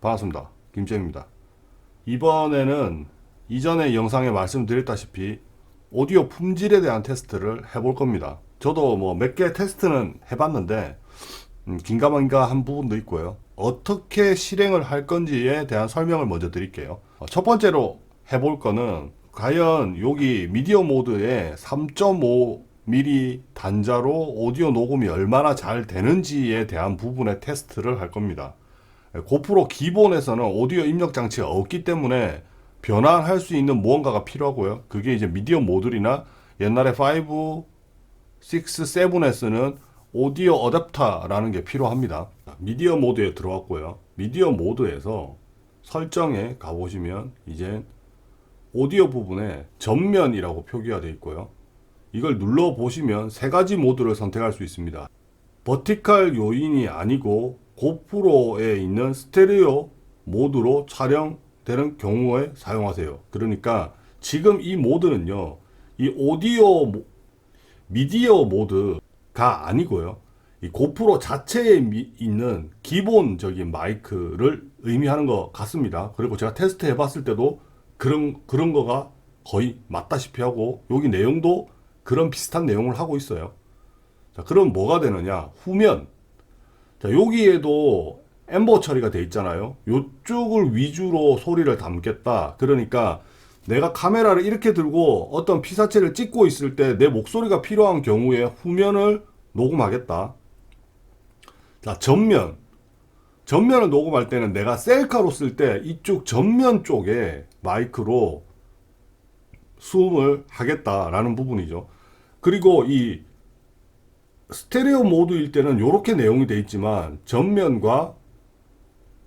반갑습니다. 김재입니다. 이번에는 이전에 영상에 말씀드렸다시피 오디오 품질에 대한 테스트를 해볼 겁니다. 저도 뭐 몇 개 테스트는 해봤는데 음, 긴가민가한 부분도 있고요. 어떻게 실행을 할 건지에 대한 설명을 먼저 드릴게요. 어, 첫 번째로 해볼 거는 과연 여기 미디어 모드에 3.5mm 단자로 오디오 녹음이 얼마나 잘 되는지에 대한 부분의 테스트를 할 겁니다. 고프로 기본에서는 오디오 입력 장치가 없기 때문에 변환할 수 있는 무언가가 필요하고요. 그게 이제 미디어 모듈이나 옛날에 5, 6, 7에 쓰는 오디오 어댑터라는 게 필요합니다. 미디어 모드에 들어왔고요. 미디어 모드에서 설정에 가보시면 이제 오디오 부분에 전면이라고 표기가 되어 있고요. 이걸 눌러 보시면 세 가지 모드를 선택할 수 있습니다. 버티칼 요인이 아니고 고프로에 있는 스테레오 모드로 촬영되는 경우에 사용하세요. 그러니까 지금 이 모드는요, 이 오디오 모- 미디어 모드가 아니고요. 이 고프로 자체에 미- 있는 기본적인 마이크를 의미하는 것 같습니다. 그리고 제가 테스트 해봤을 때도 그런 그런 거가 거의 맞다시피 하고 여기 내용도 그런 비슷한 내용을 하고 있어요. 자, 그럼 뭐가 되느냐? 후면. 자, 여기에도 엠버 처리가 돼 있잖아요. 요쪽을 위주로 소리를 담겠다. 그러니까 내가 카메라를 이렇게 들고 어떤 피사체를 찍고 있을 때 내 목소리가 필요한 경우에 후면을 녹음하겠다. 자, 전면. 전면을 녹음할 때는 내가 셀카로 쓸 때 이쪽 전면 쪽에 마이크로 수음을 하겠다라는 부분이죠. 그리고 이 스테레오 모드일 때는 이렇게 내용이 돼 있지만 전면과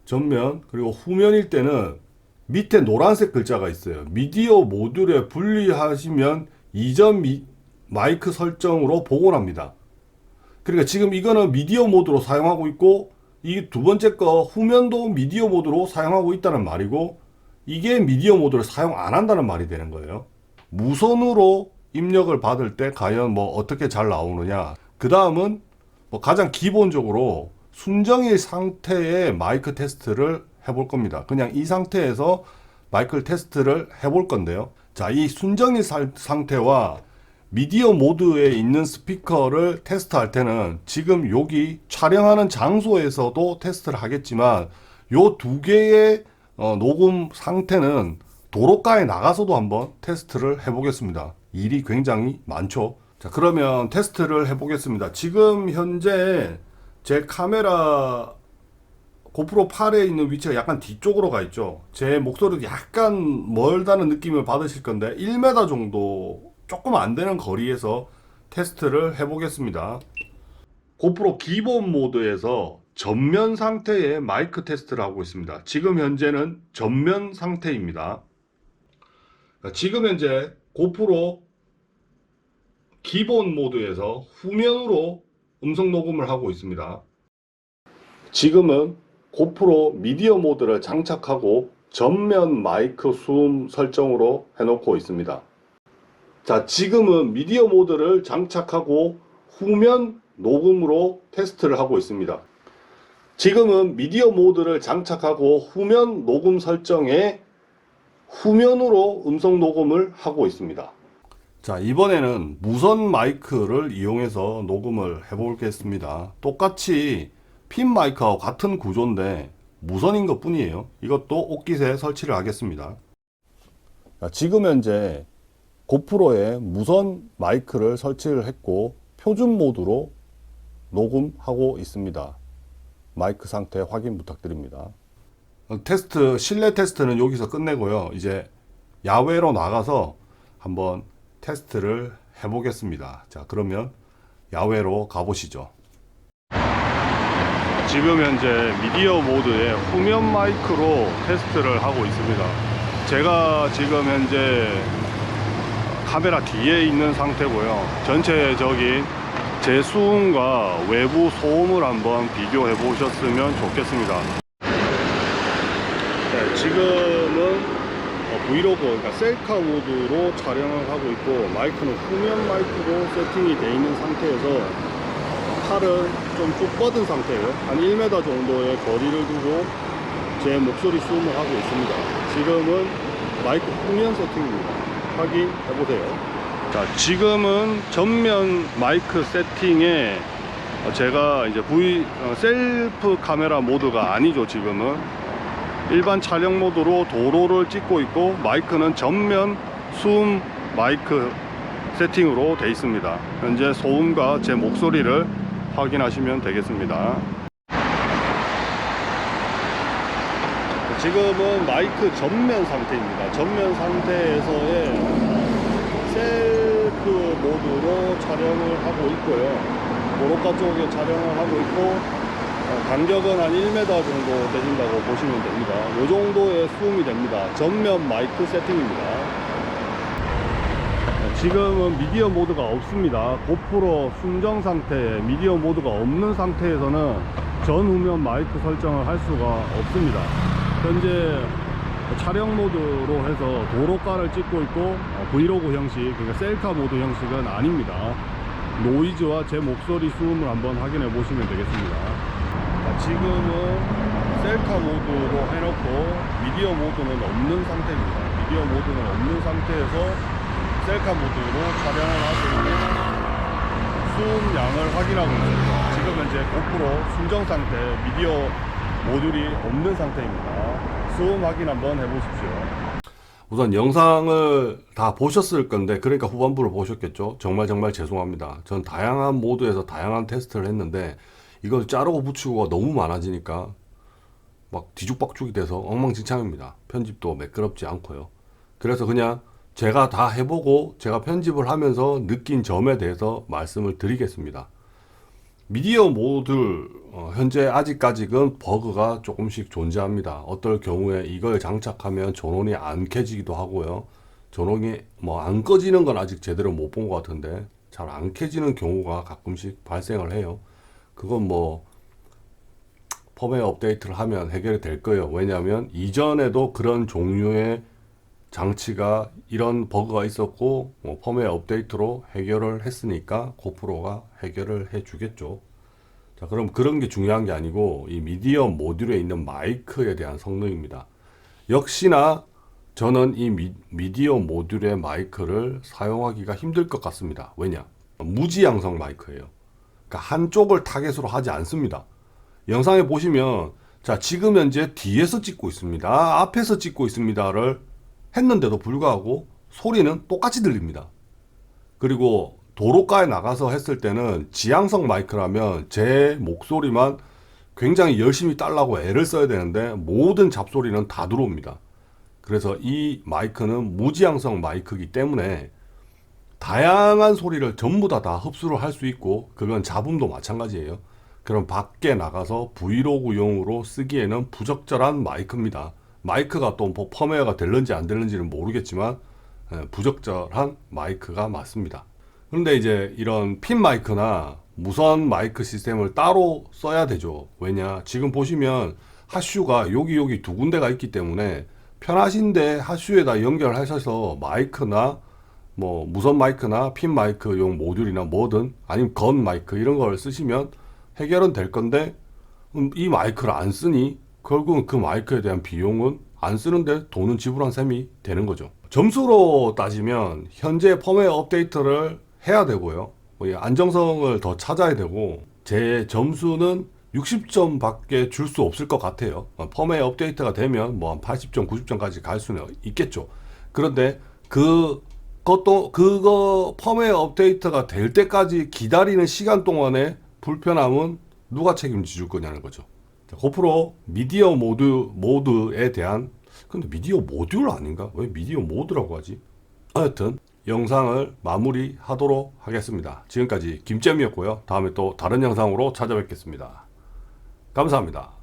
전면 그리고 후면일 때는 밑에 노란색 글자가 있어요. 미디어 모듈에 분리하시면 이전 미- 마이크 설정으로 복원합니다. 그러니까 지금 이거는 미디어 모드로 사용하고 있고 이 두 번째 거 후면도 미디어 모드로 사용하고 있다는 말이고 이게 미디어 모드를 사용 안 한다는 말이 되는 거예요. 무선으로 입력을 받을 때 과연 뭐 어떻게 잘 나오느냐. 그 다음은 뭐 가장 기본적으로 순정일 상태의 마이크 테스트를 해볼 겁니다. 그냥 이 상태에서 마이크 테스트를 해볼 건데요. 자, 이 순정일 살- 상태와 미디어 모드에 있는 스피커를 테스트할 때는 지금 여기 촬영하는 장소에서도 테스트를 하겠지만 요 두 개의 어, 녹음 상태는 도로가에 나가서도 한번 테스트를 해보겠습니다. 일이 굉장히 많죠. 자, 그러면 테스트를 해보겠습니다. 지금 현재 제 카메라 고프로 8에 있는 위치가 약간 뒤쪽으로 가 있죠. 제 목소리도 약간 멀다는 느낌을 받으실 건데 1m 정도 조금 안 되는 거리에서 테스트를 해보겠습니다. 고프로 기본 모드에서 전면 상태의 마이크 테스트를 하고 있습니다. 지금 현재는 전면 상태입니다. 지금 현재 고프로 기본 모드에서 후면으로 음성 녹음을 하고 있습니다. 지금은 고프로 미디어 모드를 장착하고 전면 마이크 수음 설정으로 해놓고 있습니다. 자, 지금은 미디어 모드를 장착하고 후면 녹음으로 테스트를 하고 있습니다. 지금은 미디어 모드를 장착하고 후면 녹음 설정에 후면으로 음성 녹음을 하고 있습니다. 자, 이번에는 무선 마이크를 이용해서 녹음을 해보겠습니다. 똑같이 핀 마이크와 같은 구조인데 무선인 것 뿐이에요. 이것도 옷깃에 설치를 하겠습니다. 자, 지금 현재 고프로에 무선 마이크를 설치를 했고 표준 모드로 녹음하고 있습니다. 마이크 상태 확인 부탁드립니다. 어, 테스트 실내 테스트는 여기서 끝내고요. 이제 야외로 나가서 한번 테스트를 해보겠습니다. 자, 그러면 야외로 가보시죠. 지금 현재 미디어 모드의 후면 마이크로 테스트를 하고 있습니다. 제가 지금 현재 카메라 뒤에 있는 상태고요. 전체적인 제 수음과 외부 소음을 한번 비교해 보셨으면 좋겠습니다. 네, 지금은 어, 브이로그, 그러니까 셀카 모드로 촬영을 하고 있고 마이크는 후면 마이크로 세팅이 되어 있는 상태에서 팔은 좀쭉 뻗은 상태예요. 한 1m 정도의 거리를 두고 제 목소리 수음을 하고 있습니다. 지금은 마이크 후면 세팅입니다. 확인해 보세요. 자, 지금은 전면 마이크 세팅에 어, 제가 이제 V 어, 셀프 카메라 모드가 아니죠. 지금은 일반 촬영 모드로 도로를 찍고 있고 마이크는 전면 수음 마이크 세팅으로 되어 있습니다. 현재 소음과 제 목소리를 확인하시면 되겠습니다. 지금은 마이크 전면 상태입니다. 전면 상태에서의 셀프 모드로 촬영을 하고 있고요. 도로가 쪽에 촬영을 하고 있고 어, 간격은 한 1m 정도 되진다고 보시면 됩니다. 이 정도의 수음이 됩니다. 전면 마이크 세팅입니다. 지금은 미디어 모드가 없습니다. 고프로 순정 상태에 미디어 모드가 없는 상태에서는 전 후면 마이크 설정을 할 수가 없습니다. 현재 촬영 모드로 해서 도로가를 찍고 있고 어, 브이로그 형식, 그러니까 셀카 모드 형식은 아닙니다. 노이즈와 제 목소리 수음을 한번 확인해 보시면 되겠습니다. 자, 지금은 셀카 모드로 해놓고 미디어 모드는 없는 상태입니다. 미디어 모드는 없는 상태에서 셀카 모드로 촬영을 하고 있는 수음 양을 확인하고 있습니다. 지금 현재 고프로 순정 상태 미디어 모듈이 없는 상태입니다. 수음 확인 한번 해보십시오. 우선 영상을 다 보셨을 건데 그러니까 후반부를 보셨겠죠. 정말 정말 죄송합니다. 전 다양한 모드에서 다양한 테스트를 했는데 이걸 자르고 붙이고가 너무 많아지니까 막 뒤죽박죽이 돼서 엉망진창입니다. 편집도 매끄럽지 않고요. 그래서 그냥 제가 다 해보고 제가 편집을 하면서 느낀 점에 대해서 말씀을 드리겠습니다. 미디어 모드 어, 현재 아직까지는 버그가 조금씩 존재합니다. 어떨 경우에 이걸 장착하면 전원이 안 켜지기도 하고요. 전원이 뭐 안 꺼지는 건 아직 제대로 못 본 것 같은데 잘 안 켜지는 경우가 가끔씩 발생을 해요. 그건 뭐 펌웨어 업데이트를 하면 해결이 될 거예요. 왜냐하면 이전에도 그런 종류의 장치가 이런 버그가 있었고 뭐 펌웨어 업데이트로 해결을 했으니까 고프로가 해결을 해주겠죠. 자, 그럼 그런 게 중요한 게 아니고 이 미디어 모듈에 있는 마이크에 대한 성능입니다. 역시나 저는 이 미, 미디어 모듈의 마이크를 사용하기가 힘들 것 같습니다. 왜냐? 무지양성 마이크예요. 그러니까 한쪽을 타겟으로 하지 않습니다. 영상에 보시면 자 지금 현재 뒤에서 찍고 있습니다. 앞에서 찍고 있습니다를 했는데도 불구하고 소리는 똑같이 들립니다. 그리고 도로가에 나가서 했을 때는 지향성 마이크라면 제 목소리만 굉장히 열심히 딸라고 애를 써야 되는데 모든 잡소리는 다 들어옵니다. 그래서 이 마이크는 무지향성 마이크이기 때문에 다양한 소리를 전부 다 다 흡수를 할 수 있고 그건 잡음도 마찬가지예요. 그럼 밖에 나가서 브이로그용으로 쓰기에는 부적절한 마이크입니다. 마이크가 또 뭐 펌웨어가 될는지 안 될는지는 모르겠지만 예, 부적절한 마이크가 맞습니다. 그런데 이제 이런 핀 마이크나 무선 마이크 시스템을 따로 써야 되죠. 왜냐? 지금 보시면 핫슈가 여기 여기 두 군데가 있기 때문에 편하신데 핫슈에다 연결하셔서 마이크나 뭐 무선 마이크나 핀 마이크용 모듈이나 뭐든 아니면 건 마이크 이런 걸 쓰시면 해결은 될 건데 음, 이 마이크를 안 쓰니 결국은 그 마이크에 대한 비용은 안 쓰는데 돈은 지불한 셈이 되는 거죠. 점수로 따지면 현재 펌웨어 업데이트를 해야 되고요. 뭐이 안정성을 더 찾아야 되고 제 점수는 60점 밖에 줄 수 없을 것 같아요. 어, 펌웨어 업데이트가 되면 뭐 한 80점, 90점까지 갈 수는 있겠죠. 그런데 그 그것도 그거 펌웨어 업데이트가 될 때까지 기다리는 시간 동안에 불편함은 누가 책임질 거냐는 거죠. 자, 고프로 미디어 모드 모드에 대한 근데 미디어 모듈 아닌가? 왜 미디어 모드라고 하지? 하여튼 영상을 마무리하도록 하겠습니다. 지금까지 김잼이었고요. 다음에 또 다른 영상으로 찾아뵙겠습니다. 감사합니다.